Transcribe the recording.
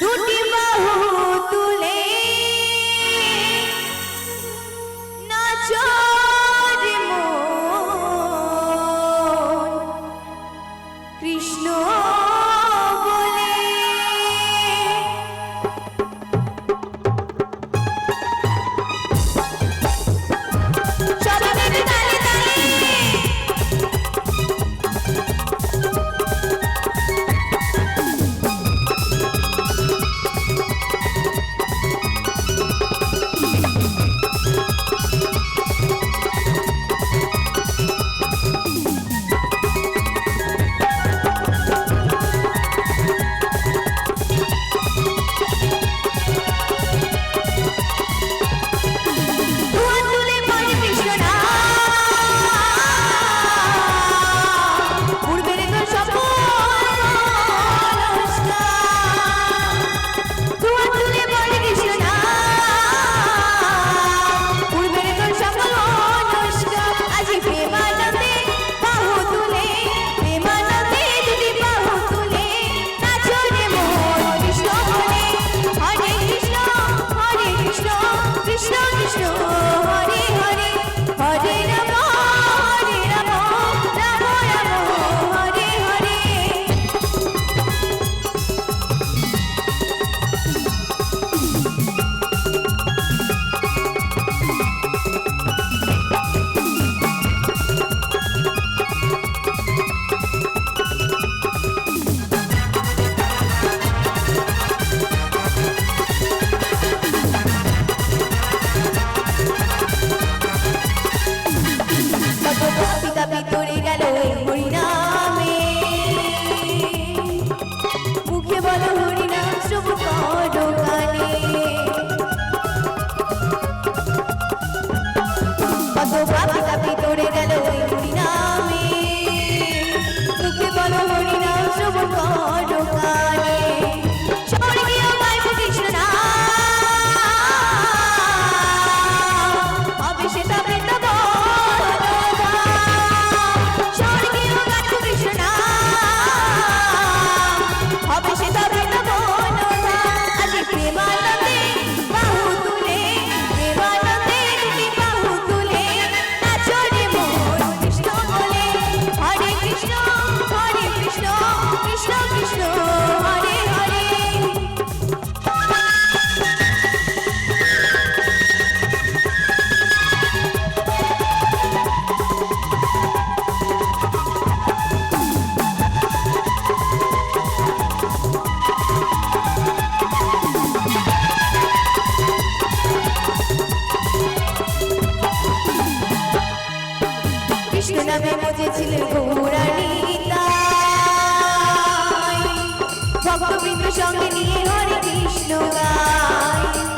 দুটি বাহু তুলে কৃষ্ণ নামে বুঝেছিলেন গৌরানী ভক্তবিন্দু সঙ্গে নিয়ে হরে কৃষ্ণ গায়।